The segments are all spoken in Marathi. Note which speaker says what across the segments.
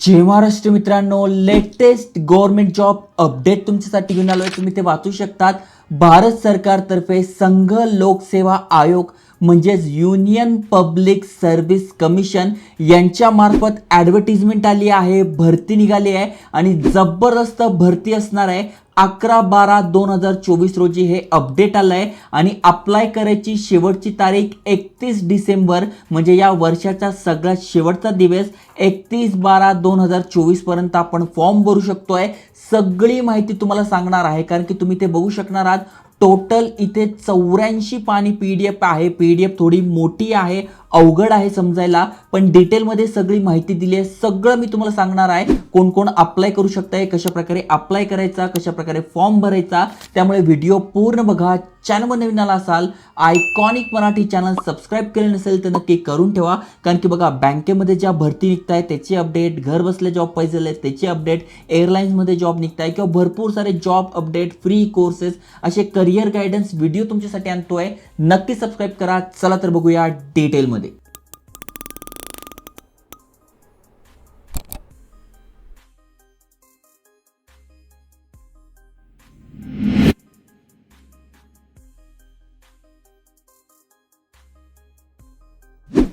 Speaker 1: जय महाराष्ट्र मित्रांनो लेटेस्ट गव्हर्नमेंट जॉब अपडेट तुमच्यासाठी घेऊन आहे तुम्ही ते वाचू शकतात. भारत सरकारतर्फे संघ लोकसेवा आयोग म्हणजेच युनियन पब्लिक सर्व्हिस कमिशन यांच्यामार्फत ॲडव्हर्टिजमेंट आली आहे भरती निघाली आहे आणि जबरदस्त भरती असणार आहे. अकरा बारा दोन हजार चोवीस रोजी हे अपडेट आलं आहे आणि अप्लाय करायची शेवटची तारीख एकतीस डिसेंबर म्हणजे या वर्षाचा सगळ्यात शेवटचा दिवस. एकतीस बारा दोन हजार चोवीसपर्यंत आपण फॉर्म भरू शकतो आहे सगळी माहिती तुम्हाला सांगणार आहे कारण की तुम्ही ते बघू शकणार आहात. टोटल इथे चौऱ्याऐंशी पाणी पी डी एफ आहे. पी डी एफ थोडी मोठी आहे. अवघड आहे समजायला. पण डिटेलमध्ये सगळी माहिती दिली आहे. सगळं मी तुम्हाला सांगणार आहे. कोण कोण अप्लाय करू शकताय कशा प्रकारे अप्लाय करायचा कशा प्रकारे फॉर्म भरायचा त्यामुळे व्हिडिओ पूर्ण बघा. चॅनलवर नवीन आला असाल आयकॉनिक मराठी चॅनल सबस्क्राईब केले नसेल तर नक्की करून ठेवा. कारण की बघा बँकेमध्ये ज्या भरती निघत आहे त्याची अपडेट घर बसल्या जॉब पाहिजे आहेत त्याची अपडेट एअरलाईन्समध्ये जॉब निघत आहे किंवा भरपूर सारे जॉब अपडेट फ्री कोर्सेस असे करिअर गायडन्स व्हिडिओ तुमच्यासाठी आणतो आहे नक्की सबस्क्राईब करा. चला तर बघूया डिटेलमध्ये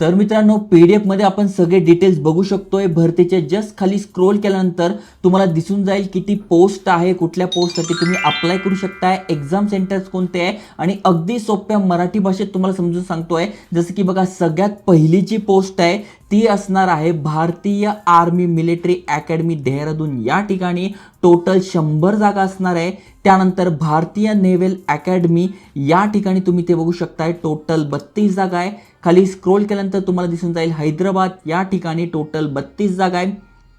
Speaker 1: तर मित्रांनो पी डी एफमध्ये आपण सगळे डिटेल्स बघू शकतोय. भरतीचे जस्ट खाली स्क्रोल केल्यानंतर तुम्हाला दिसून जाईल किती पोस्ट आहे कुठल्या पोस्टसाठी तुम्ही अप्लाय करू शकताय. एक्झाम सेंटर्स कोणते आहे? आणि अगदी सोप्या मराठी भाषेत तुम्हाला समजून सांगतोय जसं की बघा सगळ्यात पहिली जी पोस्ट आहे ती असणार आहे भारतीय आर्मी मिलिटरी अकॅडमी देहरादून या ठिकाणी टोटल शंभर जागा असणार आहे. त्यानंतर भारतीय नेव्हल अकॅडमी या ठिकाणी तुम्ही ते बघू शकताय. टोटल बत्तीस जागा आहे. खाली स्क्रोल केल्यानंतर तुम्हाला दिसून जाईल हैदराबाद या ठिकाणी टोटल बत्तीस जागा आहे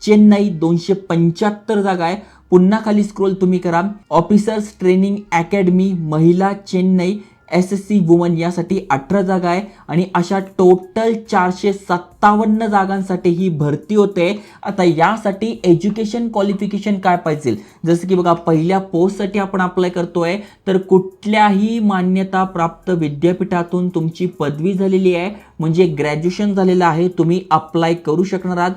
Speaker 1: चेन्नई दोनशे पंच्याहत्तर जागा आहे. पुन्हा खाली स्क्रोल तुम्ही करा. ऑफिसर्स ट्रेनिंग अकॅडमी महिला Chennai. S S C women यासाठी अठरा जागा आहे आणि अशा टोटल चारशे सत्तावन्न जागांसाठी ही भरती होते. आता यासाठी एज्युकेशन क्वालिफिकेशन काय पाहिजे? जसं की बघा पहिल्या पोस्टसाठी आपण अप्लाय करतोय तर कुठल्याही मान्यता प्राप्त विद्यापीठातून तुमची पदवी झालेली आहे म्हणजे ग्रॅज्युएशन झालेलं आहे तुम्ही अप्लाय करू शकणार आहात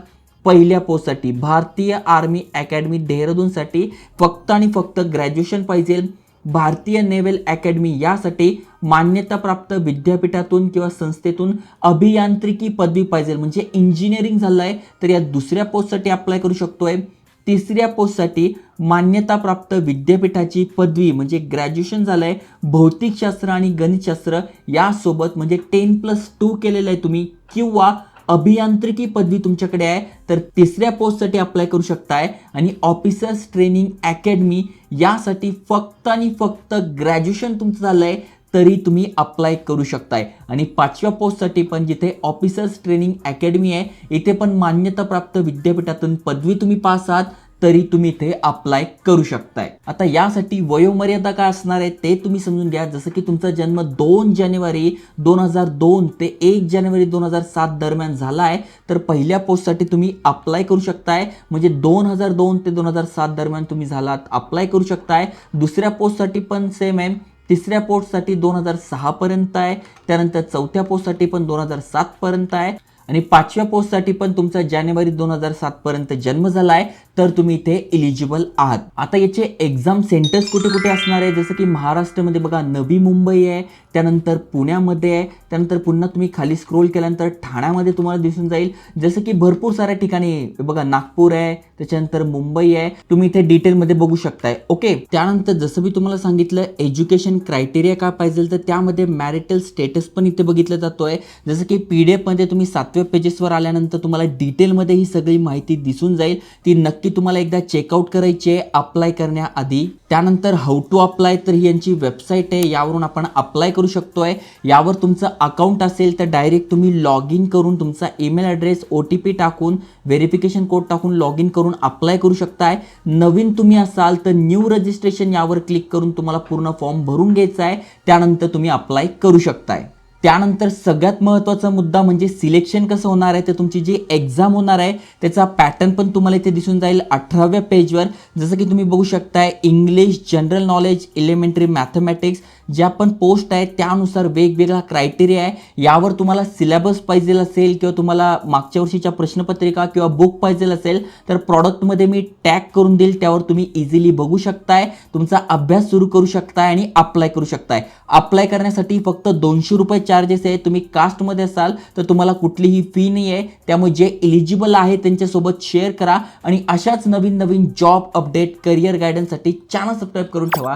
Speaker 1: पहिल्या पोस्टसाठी. भारतीय आर्मी अकॅडमी देहरादूनसाठी फक्त आणि फक्त ग्रॅज्युएशन पाहिजे. भारतीय नेव्हल अकॅडमी यासाठी मान्यताप्राप्त विद्यापीठातून किंवा संस्थेतून अभियांत्रिकी पदवी पाहिजे. म्हणजे इंजिनिअरिंग झालं आहे तर या दुसऱ्या पोस्टसाठी अप्लाय करू शकतो आहे तिसऱ्या पोस्टसाठी मान्यताप्राप्त विद्यापीठाची पदवी म्हणजे ग्रॅज्युएशन झालं आहे भौतिकशास्त्र आणि गणितशास्त्र यासोबत म्हणजे टेन प्लस टू केलेलं आहे तुम्ही किंवा अभियांत्रिकी पदवी तुमच्याकडे आहे तर तिसऱ्या पोस्टसाठी अप्लाय करू शकताय. आणि ऑफिसर्स ट्रेनिंग अकॅडमी यासाठी फक्त आणि फक्त ग्रॅज्युएशन तुमचं झालं आहे तरी तुम्ही अप्लाय करू शकताय. आणि पाचव्या पोस्टसाठी पण जिथे ऑफिसर्स ट्रेनिंग अकॅडमी आहे इथे पण मान्यताप्राप्त विद्यापीठातून पदवी तुम्ही पास आहात. तरी तुम्ही ते अप्लाय करू शकताय. आता यासाठी वयोमर्यादा काय असणार आहे ते तुम्ही समजून घ्या. जसं की तुमचा जन्म दोन जानेवारी दोन हजार दोन ते एक जानेवारी दोन हजार सात दरम्यान झाला आहे तर पहिल्या पोस्टसाठी तुम्ही अप्लाय करू शकताय. म्हणजे दोन हजार दोन ते दोन हजार सात दरम्यान तुम्ही झालात अप्लाय करू शकताय. दुसऱ्या पोस्टसाठी पण सेम आहे. तिसऱ्या पोस्टसाठी दोन हजार सहापर्यंत आहे. त्यानंतर चौथ्या पोस्टसाठी पण दोन हजार सातपर्यंत आहे. आणि पाचव्या पोस्टसाठी पण तुमचा जानेवारी दोन हजार सातपर्यंत जन्म झाला आहे तर तुम्ही इथे इलिजिबल आहात. आता याचे एक्झाम सेंटर्स कुठे कुठे असणार आहे? जसं की महाराष्ट्रामध्ये बघा नवी मुंबई आहे त्यानंतर पुण्यामध्ये आहे त्यानंतर पुन्हा तुम्ही खाली स्क्रोल केल्यानंतर ठाण्यामध्ये तुम्हाला दिसून जाईल. जसं की भरपूर साऱ्या ठिकाणी बघा नागपूर आहे त्याच्यानंतर मुंबई आहे. तुम्ही इथे डिटेलमध्ये बघू शकताय. ओके त्यानंतर जसं मी तुम्हाला सांगितलं एज्युकेशन क्रायटेरिया काय पाहिजे तर त्यामध्ये मॅरिटल स्टेटस पण इथे बघितलं जातोय. जसं की पी डी एफमध्ये तुम्ही सातव्या पेजेसवर आल्यानंतर तुम्हाला डिटेलमध्ये ही सगळी माहिती दिसून जाईल. ती नक्की तुम्हाला एकदा चेकआउट करायची आहे अप्लाय करण्याआधी त्यानंतर हाऊ टू अप्लाय तर ही यांची वेबसाईट आहे यावरून आपण अप्लाय करू शकतोय. यावर तुमचं अकाउंट असेल तर डायरेक्ट तुम्ही लॉग इन करून तुमचा email address O T P टाकून व्हेरिफिकेशन कोड टाकून लॉग इन करून अप्लाय करू शकताय. नवीन तुम्ही असाल तर न्यू रजिस्ट्रेशन यावर क्लिक करून तुम्हाला पूर्ण फॉर्म भरून घ्यायचा आहे. त्यानंतर तुम्ही अप्लाय करू शकताय. त्यानंतर सगळ्यात महत्त्वाचा मुद्दा म्हणजे सिलेक्शन कसं होणार आहे तर तुमची जी एक्झाम होणार आहे त्याचा पॅटर्न पण तुम्हाला इथे दिसून जाईल अठराव्या पेजवर. जसं की तुम्ही बघू शकताय English general knowledge elementary mathematics ज्या पण पोस्ट आहेत त्यानुसार वेगवेगळा क्रायटेरिया आहे. यावर तुम्हाला सिलेबस पाहिजे असेल किंवा तुम्हाला मागच्या वर्षीच्या प्रश्नपत्रिका किंवा बुक पाहिजे असेल तर प्रॉडक्टमध्ये मी टॅग करून देईल. त्यावर तुम्ही इझिली बघू शकताय. तुमचा अभ्यास सुरू करू शकताय आणि अप्लाय करू शकताय. अप्लाय करण्यासाठी फक्त दोनशे रुपये चार्जेस आहे. तुम्ही कास्टमध्ये असाल तर तुम्हाला कुठलीही फी नाही आहे त्यामुळे जे एलिजिबल आहे त्यांच्यासोबत शेअर करा. आणि अशाच नवीन नवीन जॉब अपडेट करिअर गायडन्ससाठी चॅनल सबस्क्राईब करून ठेवा.